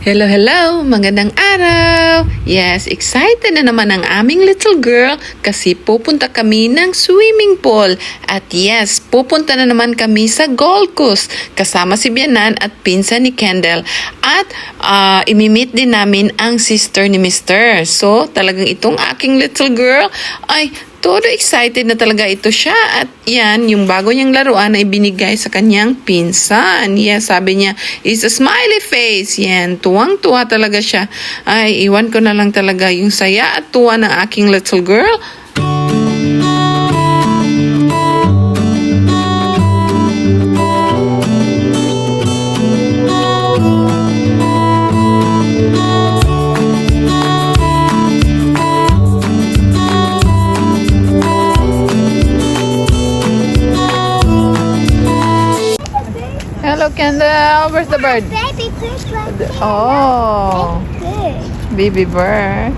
Hello, hello! Magandang araw! Yes, excited na naman ang aming little girl kasi pupunta kami ng swimming pool. At yes, pupunta na naman kami sa Gold Coast kasama si Bianan at pinsan ni Kendall. At ah, imimit din namin ang sister ni Mr. So, talagang itong aking little girl ay todo excited na talaga ito siya at yan, yung bago niyang laruan ay binigay sa kanyang pinsan. Yes, sabi niya, is a smiley face. Yan, tuwang-tuwa talaga siya. Ay, iwan ko na lang talaga yung saya at tuwa ng aking little girl. Bird? Baby, me. Oh, baby bird.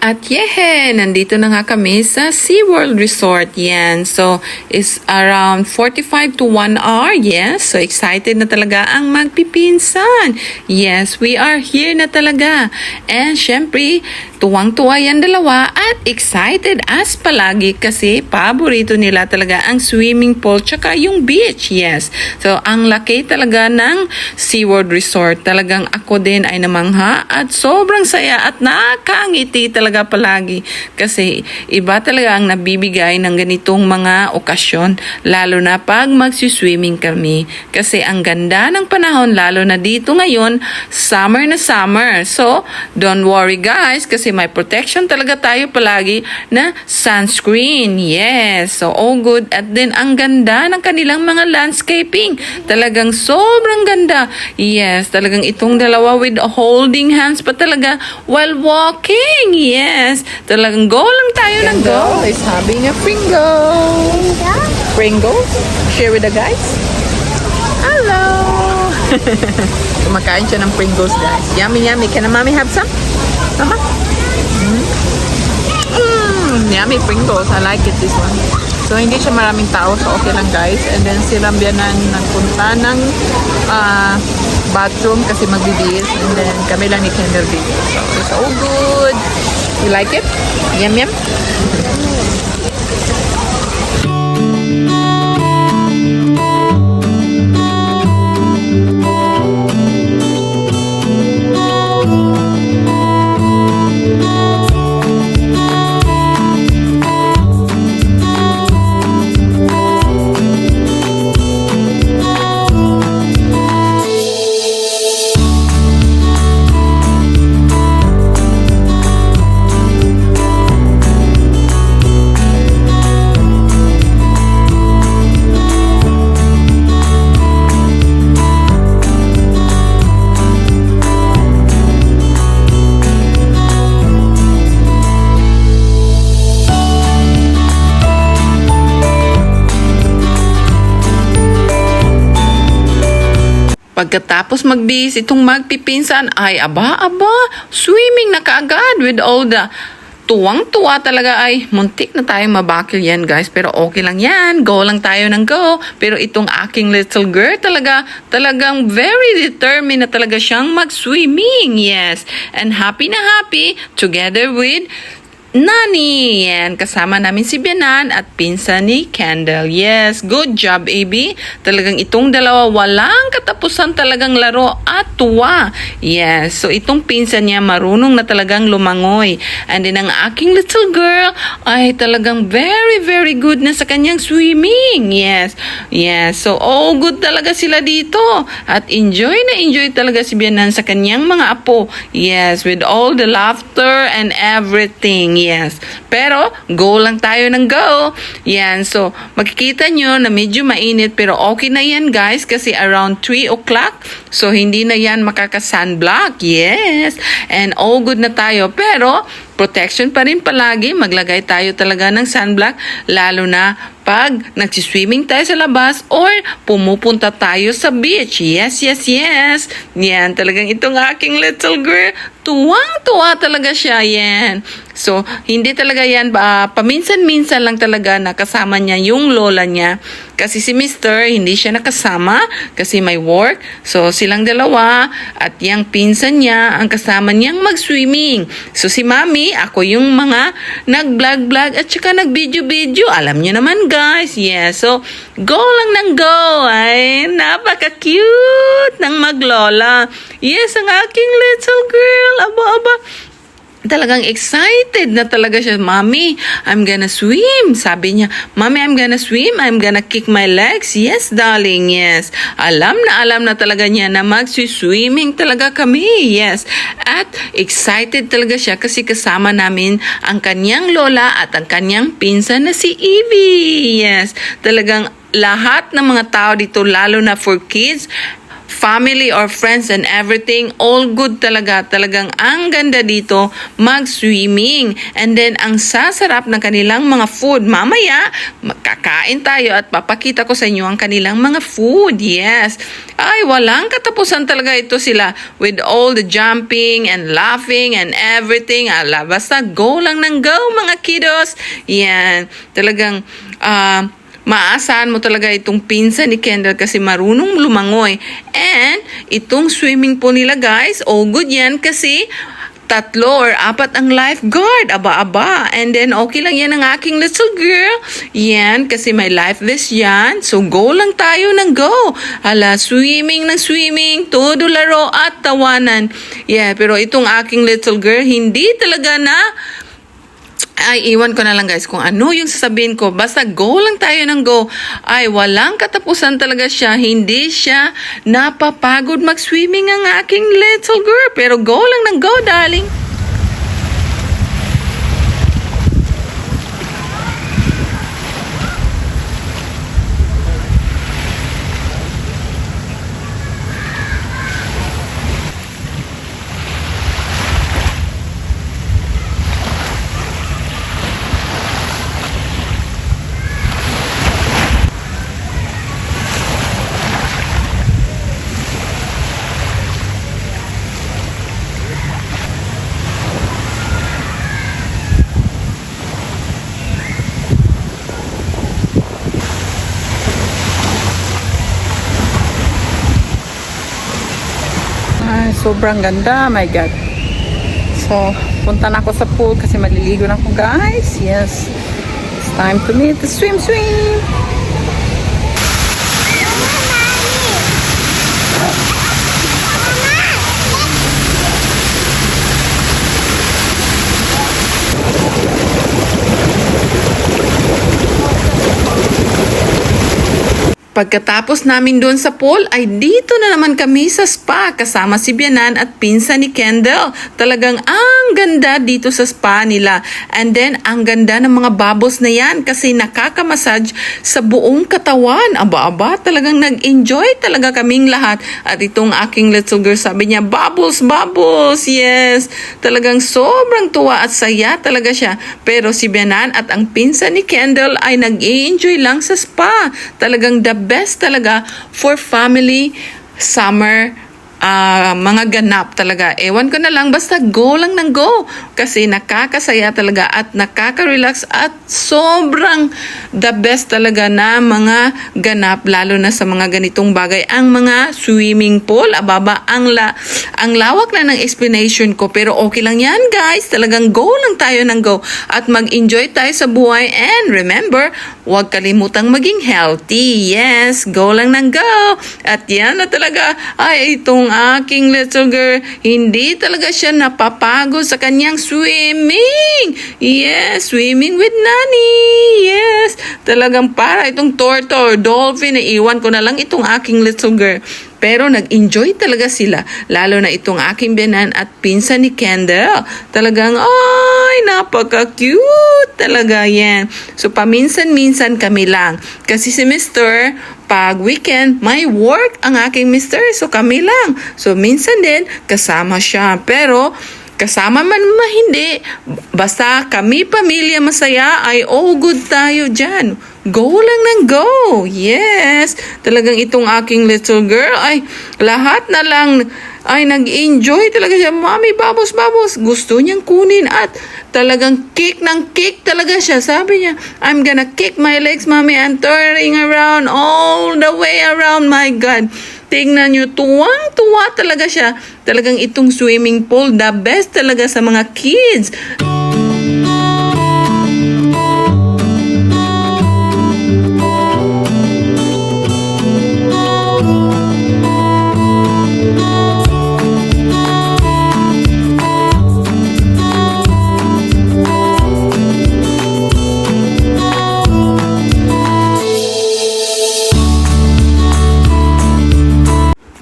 At yehe, nandito na nga kami sa SeaWorld Resort. Yan. So, is around 45 to 1 hour. Yes. So, excited na talaga ang magpipinsan. Yes, we are here na talaga. And syempre, tuwang-tuwa yan dalawa at excited as palagi kasi paborito nila talaga ang swimming pool tsaka yung beach. Yes. So, ang laki talaga ng SeaWorld Resort. Talagang ako din ay namangha at sobrang saya at nakangiti talaga palagi kasi iba talaga ang nabibigay ng ganitong mga okasyon lalo na pag magsiswimming kami kasi ang ganda ng panahon lalo na dito ngayon summer na summer so don't worry guys kasi may protection talaga tayo palagi na sunscreen. Yes. So all good. At then ang ganda ng kanilang mga landscaping. Talagang sobrang ganda. Yes talagang itong dalawa with holding hands pa talaga while walking. Yes talagang go lang tayo ng go. Is having a Pringles Pringles share with the guys. Hello. Kumakain siya ng Pringles guys. Yummy yummy. Can a mommy have some? Mama Mm, yummy Pringles. I like it this one. So, hindi siya maraming tao. So, okay lang guys. And then, si Rambianan nagpunta ng ah, bathroom kasi magbibihis. And then, kami lang ni Kendall dito. So, it's all good. You like it? Yum, yum? Pagkatapos magbihis itong magpipinsan ay aba-aba, swimming na kaagad with all the tuwang-tuwa talaga. Ay muntik na tayo mabakil yan guys. Pero okay lang yan. Go lang tayo ng go. Pero itong aking little girl talaga talagang very determined na talaga siyang mag-swimming yes. And happy na happy together with Nani! Yan, kasama namin si Bianan at pinsan ni Kendall. Yes, good job, AB. Talagang itong dalawa walang katapusan talagang laro at tuwa. Yes, so itong pinsan niya marunong na talagang lumangoy. And then ang aking little girl ay talagang very, very good na sa kanyang swimming. Yes, yes. So, oh, good talaga sila dito. At enjoy na enjoy talaga si Bianan sa kanyang mga apo. Yes, with all the laughter and everything. Yes. Pero, go lang tayo ng go. Yan. So, makikita nyo na medyo mainit pero okay na yan guys kasi around 3 o'clock. So, hindi na yan makaka-sunblock. Yes. And all good na tayo. Pero, protection pa rin palagi. Maglagay tayo talaga ng sunblock lalo na pag nagsiswimming tayo sa labas or pumupunta tayo sa beach. Yes, yes, yes. Yan, talagang itong aking little girl. Tuwang-tuwa talaga siya. Yan. So, hindi talaga yan, ah, paminsan-minsan lang talaga nakasama niya yung lola niya. Kasi si Mr. hindi siya nakasama kasi may work. So, silang dalawa at yung pinsan niya ang kasama niyang mag-swimming. So, si Mami, ako yung mga nag-vlog-vlog at saka nag-video-video. Alam niyo naman guys, yes. So, go lang ng go. Ay, napaka-cute ng maglola. Yes, ang aking little girl. Talagang excited na talaga siya. Mommy, I'm gonna swim. Sabi niya, Mommy, I'm gonna swim. I'm gonna kick my legs. Yes, darling, yes. Alam na alam na talaga niya na mag-swimming talaga kami. Yes. At excited talaga siya kasi kasama namin ang kanyang lola at ang kanyang pinsan na si Evie. Yes. Talagang lahat ng mga tao dito, lalo na for kids, family or friends and everything, all good talaga. Talagang ang ganda dito, mag-swimming. And then, ang sasarap ng kanilang mga food. Mamaya, magkakain tayo at papakita ko sa inyo ang kanilang mga food. Yes. Ay, walang katapusan talaga ito sila with all the jumping and laughing and everything. Ala, basta go lang ng go mga kiddos. Yan. Talagang, ah, Maaasahan mo talaga itong pinsan ni Kendall kasi marunong lumangoy. And itong swimming pool nila guys, all good yan kasi tatlo or apat ang lifeguard. Aba-aba. And then, okay lang yan ang aking little girl. Yan, kasi may life vest yan. So, go lang tayo ng go. Hala, swimming ng swimming, todo laro at tawanan. Yeah, pero itong aking little girl, hindi talaga na ay, iwan ko na lang guys kung ano yung sasabihin ko. Basta go lang tayo ng go. Ay, walang katapusan talaga siya. Hindi siya napapagod mag-swimming ang aking little girl. Pero go lang ng go, darling. Sobrang ganda. My God. So, punta na ako sa pool kasi maliligo na ako, guys. Yes. It's time to meet the swim swim. Pagkatapos namin doon sa pool, ay dito na naman kami sa spa kasama si Bianan at pinsan ni Kendall. Talagang ang ganda dito sa spa nila. And then, ang ganda ng mga bubbles na yan kasi nakakamassage sa buong katawan. Aba-aba, talagang nag-enjoy talaga kaming lahat. At itong aking little girl sabi niya, bubbles, bubbles, yes. Talagang sobrang tuwa at saya talaga siya. Pero si Bianan at ang pinsan ni Kendall ay nag-enjoy lang sa spa. Talagang the best talaga for family summer ah, mga ganap talaga. Ewan ko na lang, basta go lang ng go. Kasi nakakasaya talaga at nakaka-relax at sobrang the best talaga na mga ganap, lalo na sa mga ganitong bagay. Ang mga swimming pool, ababa, ang, la, ang lawak na ng explanation ko. Pero okay lang yan, guys. Talagang go lang tayo ng go. At mag-enjoy tayo sa buhay. And remember, huwag kalimutang maging healthy. Yes, go lang ng go. At yan na talaga, ay itong aking little girl, hindi talaga siya napapagod sa kanyang swimming. Yes, swimming with Nani. Yes, talagang para itong turtle, dolphin, iwan ko na lang itong aking little girl. Pero nag-enjoy talaga sila, lalo na itong aking benan at pinsan ni Kendall. Talagang, ay, napaka-cute talaga yan. So, paminsan-minsan kami lang. Kasi si Mr., pag weekend, may work ang aking Mr. So, kami lang. So, minsan din, kasama siya. Pero, kasama man ma hindi, basta kami pamilya masaya ay all good tayo dyan. Go lang ng go. Yes. Talagang itong aking little girl ay lahat na lang ay nag-enjoy talaga siya. Mami, babos, babos. Gusto niyang kunin at talagang kick ng kick talaga siya. Sabi niya, I'm gonna kick my legs, mommy, and turning around all the way around. My God. Tingnan niyo, tuwang-tuwa talaga siya. Talagang itong swimming pool, the best talaga sa mga kids.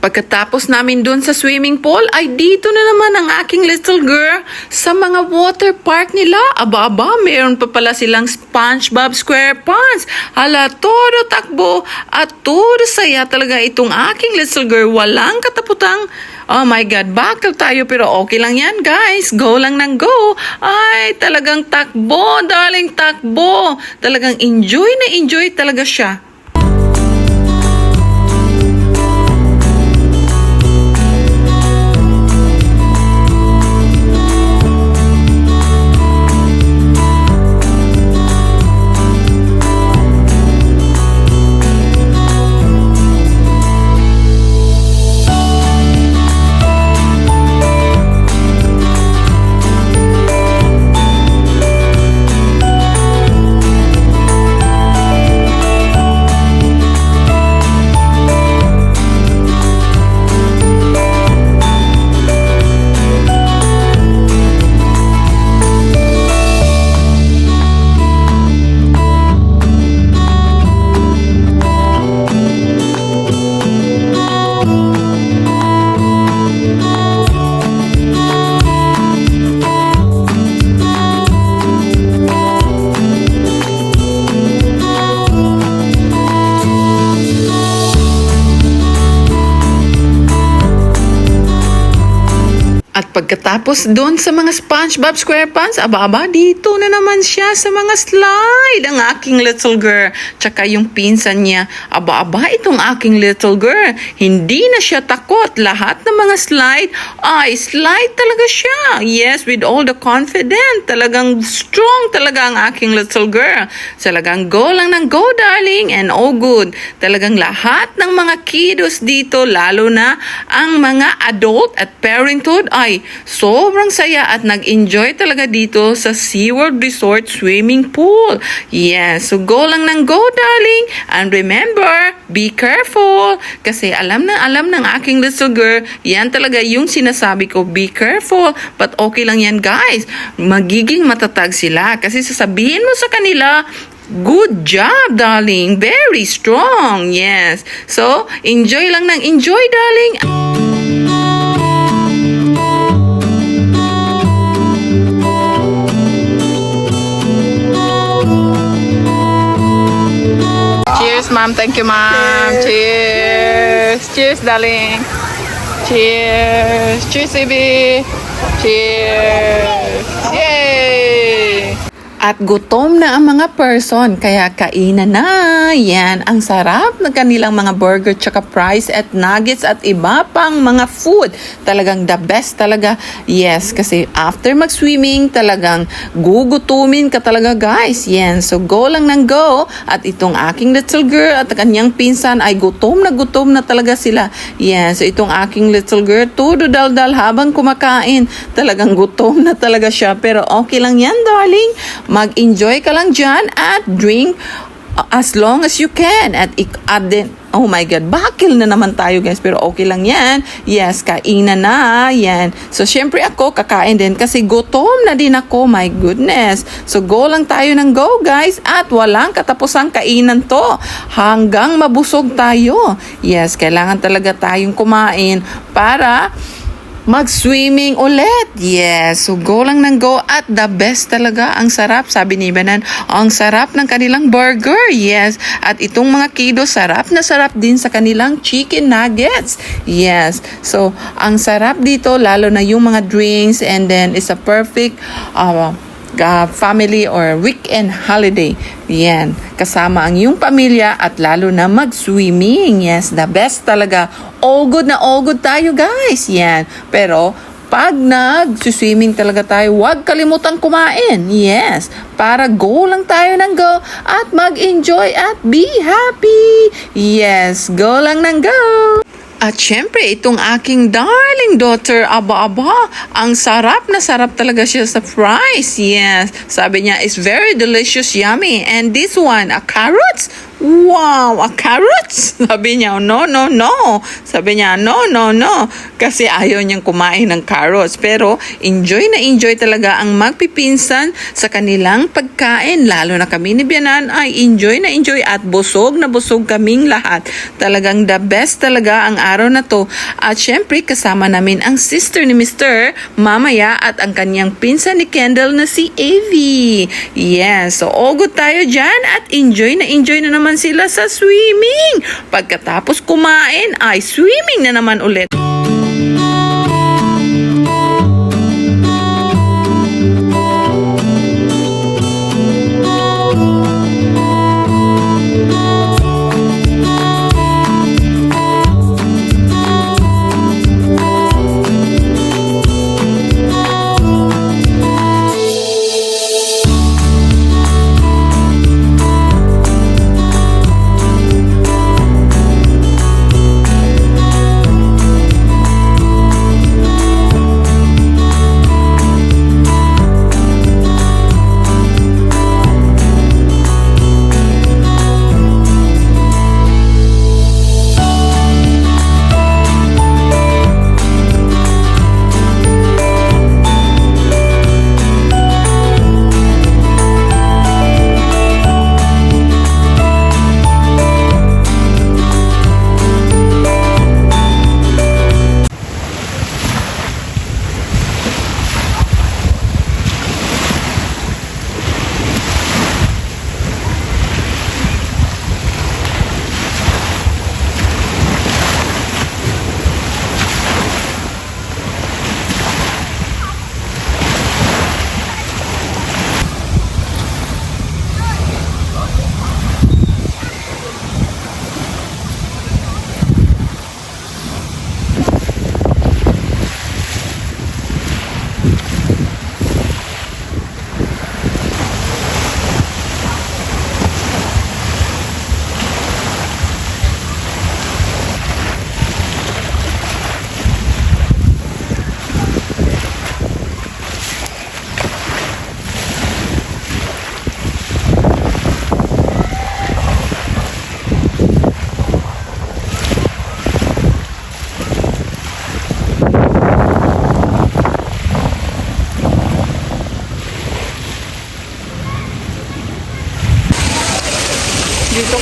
Pagkatapos namin dun sa swimming pool, ay dito na naman ang aking little girl sa mga water park nila. Aba-aba, meron pa pala silang SpongeBob SquarePants. Hala, todo takbo at todo saya talaga itong aking little girl. Walang kataputang Oh my God, bakal tayo pero okay lang yan guys. Go lang ng go. Ay, talagang takbo, darling, takbo. Talagang enjoy na enjoy talaga siya. Pagkatapos doon sa mga SpongeBob SquarePants, aba-aba, dito na naman siya sa mga slide, ang aking little girl. Tsaka yung pinsan niya, aba-aba, itong aking little girl. Hindi na siya takot. Lahat ng mga slide, ay, slide talaga siya. Yes, with all the confidence. Talagang strong talaga ang aking little girl. Talagang go lang ng go, darling, and all good. Talagang lahat ng mga kiddos dito, lalo na ang mga adult at parenthood, ay sobrang saya at nag-enjoy talaga dito sa SeaWorld Resort Swimming Pool. Yes, so go lang ng go, darling. And remember, be careful. Kasi alam na alam ng aking little girl, yan talaga yung sinasabi ko, be careful. But okay lang yan, guys. Magiging matatag sila. Kasi sasabihin mo sa kanila, Good job, darling. Very strong. Yes. So, enjoy lang ng enjoy, darling. Cheers, ma'am. Thank you, ma'am. Cheers. Cheers, darling. Cheers. Cheers, baby. Cheers. Yay! At gutom na ang mga person, kaya kainan na. Yan, ang sarap ng kanilang mga burger, tsaka fries at nuggets at iba pang mga food. Talagang the best talaga. Yes, kasi after mag-swimming, talagang gugutumin ka talaga guys. Yan, so go lang ng go. At itong aking little girl at kanyang pinsan ay gutom na gutom na talaga sila. Yan, so itong aking little girl, todo dal-dal habang kumakain. Talagang gutom na talaga siya. Pero okay lang yan, darling. Mag-enjoy ka lang dyan at drink uh, as long as you can. At at din, oh my God, bakil na naman tayo guys. Pero okay lang yan. Yes, kainan na. Yan. So, syempre ako, kakain din kasi gutom na din ako. My goodness. So, go lang tayo ng go guys. At walang katapusang kainan to. Hanggang mabusog tayo. Yes, kailangan talaga tayong kumain para mag-swimming ulit. Yes, so go lang ng go at the best talaga. Ang sarap, sabi ni Banan, ang sarap ng kanilang burger. Yes, at itong mga kido, sarap na sarap din sa kanilang chicken nuggets. Yes, so ang sarap dito, lalo na yung mga drinks and then it's a perfect uh, uh, family or weekend holiday. Yan. Kasama ang iyong pamilya at lalo na mag-swimming. Yes, the best talaga. All good na all good tayo guys. Yan. Pero, pag nag-swimming talaga tayo, huwag kalimutan kumain. Yes. Para go lang tayo ng go at mag-enjoy at be happy. Yes. Go lang ng go. At syempre, itong aking darling daughter, aba-aba, ang sarap na sarap talaga siya sa fries. Yes, sabi niya, it's very delicious, yummy. And this one, a carrots? Wow, a carrots? Sabi niya, no, no, no. Sabi niya, no, no, no. Kasi ayaw niyang kumain ng carrots. Pero enjoy na enjoy talaga ang magpipinsan sa kanilang pagkain. Lalo na kami ni Bianan ay enjoy na enjoy at busog na busog kaming lahat. Talagang the best talaga ang araw na to. At syempre kasama namin ang sister ni Mr. Mamaya at ang kanyang pinsan ni Kendall na si Evie. Yes, so good tayo dyan at enjoy na enjoy na naman sila sa swimming. Pagkatapos kumain ay swimming na naman ulit.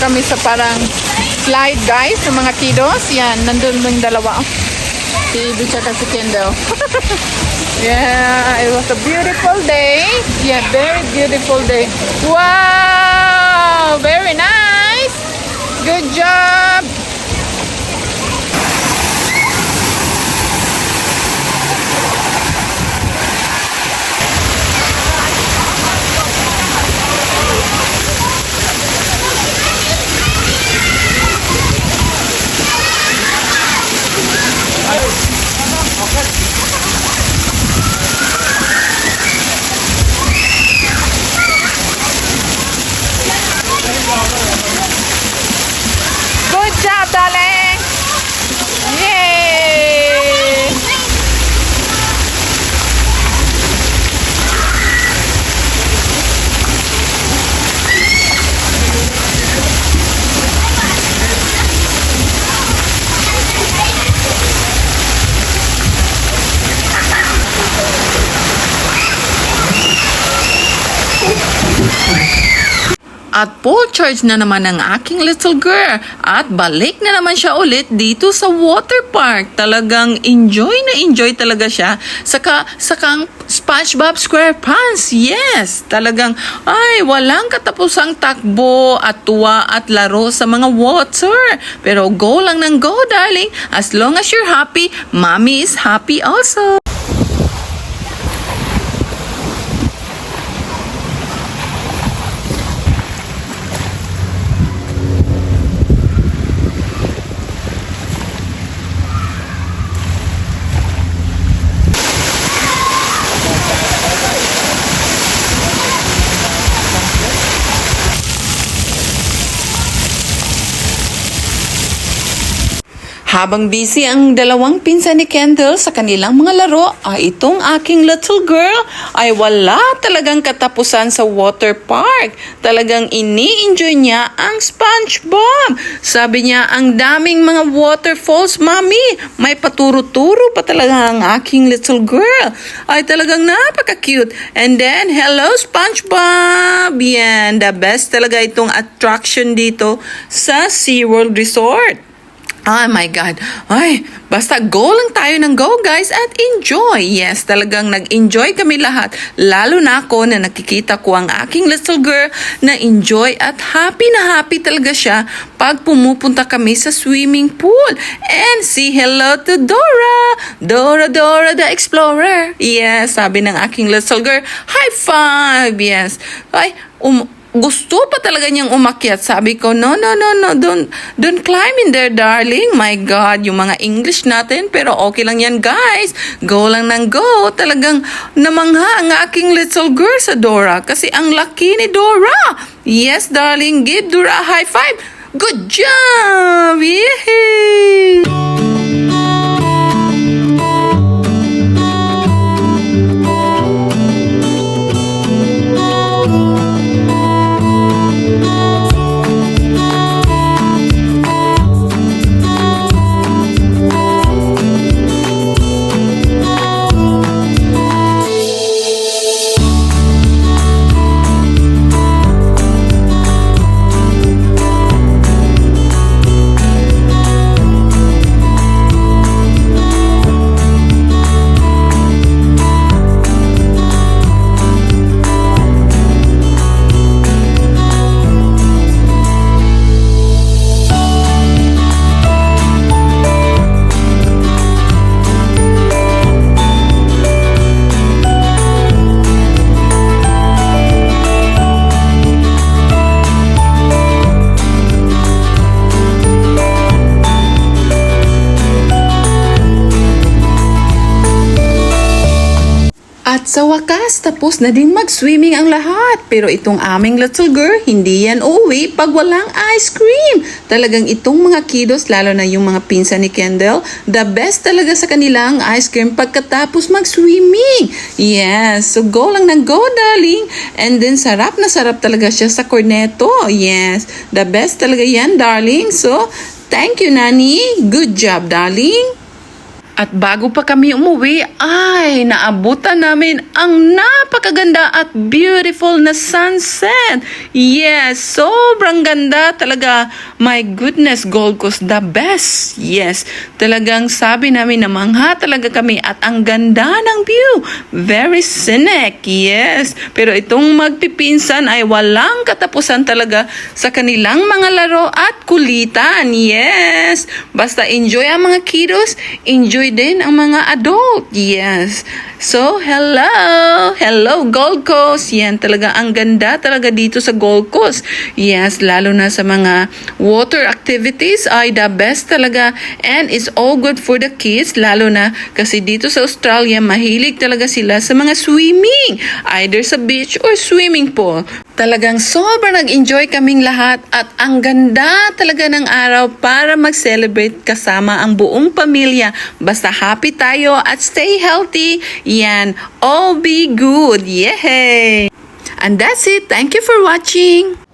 Kami sa parang slide guys ng mga kiddos. Yan, nandun yung dalawa. Si Ibi tsaka si Kendall. yeah, it was a beautiful day. Yeah, very beautiful day. Wow! Very nice! Good job! Good job! Yay! At full charge na naman ng aking little girl. At balik na naman siya ulit dito sa water park. Talagang enjoy na enjoy talaga siya. Saka, sakang SpongeBob SquarePants. Yes! Talagang, ay, walang katapusang takbo at tuwa at laro sa mga water. Pero go lang ng go, darling. As long as you're happy, mommy is happy also. Habang busy ang dalawang pinsan ni Kendall sa kanilang mga laro, ay itong aking little girl ay wala talagang katapusan sa water park. Talagang ini-enjoy niya ang SpongeBob. Sabi niya, ang daming mga waterfalls, Mami. May paturo-turo pa talaga ang aking little girl. Ay talagang napaka-cute. And then, hello SpongeBob! Yan, the best talaga itong attraction dito sa SeaWorld Resort. Oh my God. Ay, basta go lang tayo ng go guys at enjoy. Yes, talagang nag-enjoy kami lahat. Lalo na ako na nakikita ko ang aking little girl na enjoy at happy na happy talaga siya pag pumupunta kami sa swimming pool. And say hello to Dora. Dora, Dora the Explorer. Yes, sabi ng aking little girl, high five. Yes. Ay, um, gusto pa talaga niyang umakyat. Sabi ko, no, no, no, no, don't, don't climb in there, darling. My God, yung mga English natin, pero okay lang yan, guys. Go lang ng go. Talagang namangha ang aking little girl sa Dora kasi ang laki ni Dora. Yes, darling, give Dora a high five. Good job! Yay! At sa wakas, tapos na din mag-swimming ang lahat. Pero itong aming little girl, hindi yan uuwi pag walang ice cream. Talagang itong mga kiddos, lalo na yung mga pinsan ni Kendall, the best talaga sa kanilang ice cream pagkatapos mag-swimming. Yes, so go lang ng go, darling. And then sarap na sarap talaga siya sa corneto. Yes, the best talaga yan, darling. So, thank you, Nani. Good job, darling. At bago pa kami umuwi, ay naabutan namin ang napakaganda at beautiful na sunset. Yes, sobrang ganda talaga. My goodness, Gold Coast, the best. Yes, talagang sabi namin na mangha talaga kami at ang ganda ng view. Very scenic, yes. Pero itong magpipinsan ay walang katapusan talaga sa kanilang mga laro at kulitan. Yes, basta enjoy ang mga kiddos, enjoy din ang mga adult. Yes. So, hello! Hello, Gold Coast! Yan, talaga ang ganda talaga dito sa Gold Coast. Yes, lalo na sa mga water activities ay the best talaga and it's all good for the kids lalo na kasi dito sa Australia mahilig talaga sila sa mga swimming either sa beach or swimming pool. Talagang sobrang nag-enjoy kaming lahat at ang ganda talaga ng araw para mag-celebrate kasama ang buong pamilya. Basta happy tayo at stay healthy. Yan, all be good. Yay! And that's it. Thank you for watching.